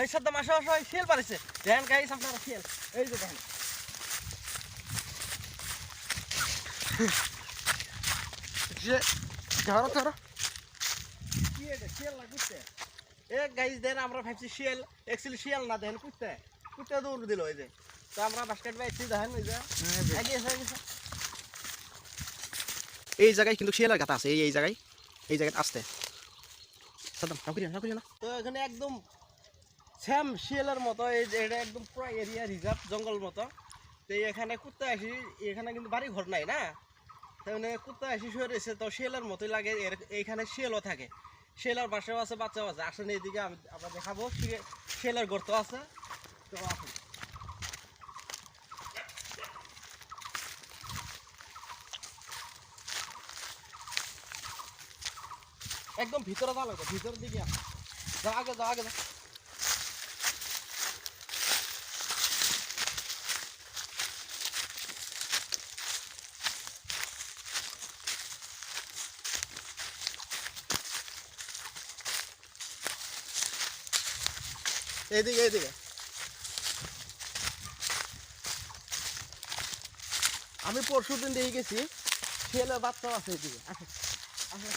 এই আসো আসো এই শিয়াল পারেছে দেখেন গাইস আপনারা শিয়াল। এই যে দেখেন। যে ধরো ধরো। কি এটা শিয়াল না কুত্তে? এ গাইস দেন আমরা ভাবছি শিয়াল। অ্যাকচুয়ালি শিয়াল না দেখেন কুত্তে। কুত্তে দৌড় দিল ওই যে। তো আমরা বাস্কেট বাইছি দেখেন ওই যে। এসে এই জায়গায় কিন্তু শিয়ালের গাথা আছে এই এই জায়গায়। এই জায়গায় আসতে। করিও না করিও না। তো এখানে একদম স্যাম শিয়ালের মতো, এই যে এটা একদম পুরো এরিয়া রিজার্ভ জঙ্গল মতো। তো এখানে কুত্তা আসি এখানে কিন্তু বাড়ি ঘর নাই না? তো মানে কুত্তা আসি শুয়ে রয়েছে, তো শিয়ালের মতোই লাগে। এইখানে শিয়ালও থাকে। শিয়ালের বাসাও আছে, বাচ্চাও আছে। আসেন এইদিকে, আমি, আমরা দেখাবো। শিয়া- শিয়ালের গর্ত আছে। তো আসুন। একদম ভিতরে লাগবে ভিতরের দিকে। যাও আগে যাও আগে, যাও। এইদিকে এইদিকে। আমি পরশু দিন দিয়ে গেছি ছেলে বাচ্চাও আছে এইদিকে। আসো আসো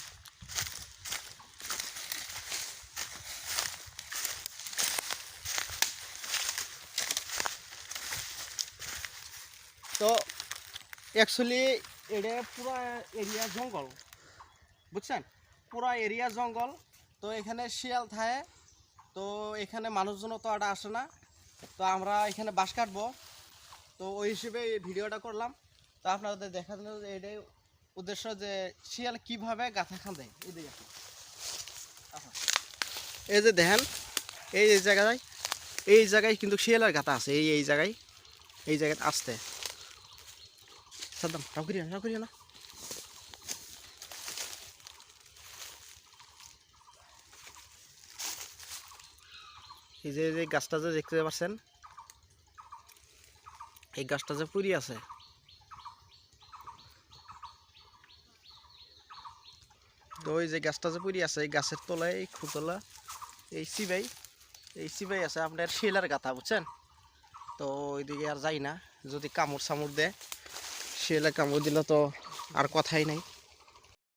তো অ্যাকচুয়ালি এটা পুরো এরিয়া জঙ্গল বুঝছেন? পুরো এরিয়া জঙ্গল তো এখানে শিয়াল থাকে তো এখানে মানুষজনও তো আর আসে না। তো আমরা এখানে বাস কাটবো। তো ওই হিসেবে এই ভিডিওটা করলাম। তো আপনাদের দেখা দিল যে এটাই উদ্দেশ্য যে শিয়াল কীভাবে গাথা আসুন। আসুন। এই যে দেখেন, এই এই জায়গায় এই জায়গায় কিন্তু শিয়ালের গাথা আছে। এই এই জায়গায় এই জায়গায় আসতে। সাদ্দাম করিও না করিও না। এই যে যে গাছটা যে দেখতে পাচ্ছেন, এই গাছটা যে পুরি আছে। তো ওই যে গাছটা যে পুরি আছে, এই গাছের তলায়, এই খুতলা এই সিবাই এই সিবাই আছে আপনার শিলার গাথা, বুঝছেন? তো ওইদিকে আর যাই না, যদি কামড় সামড় দেয়, শিলা কামড় দিলে তো আর কথাই নাই।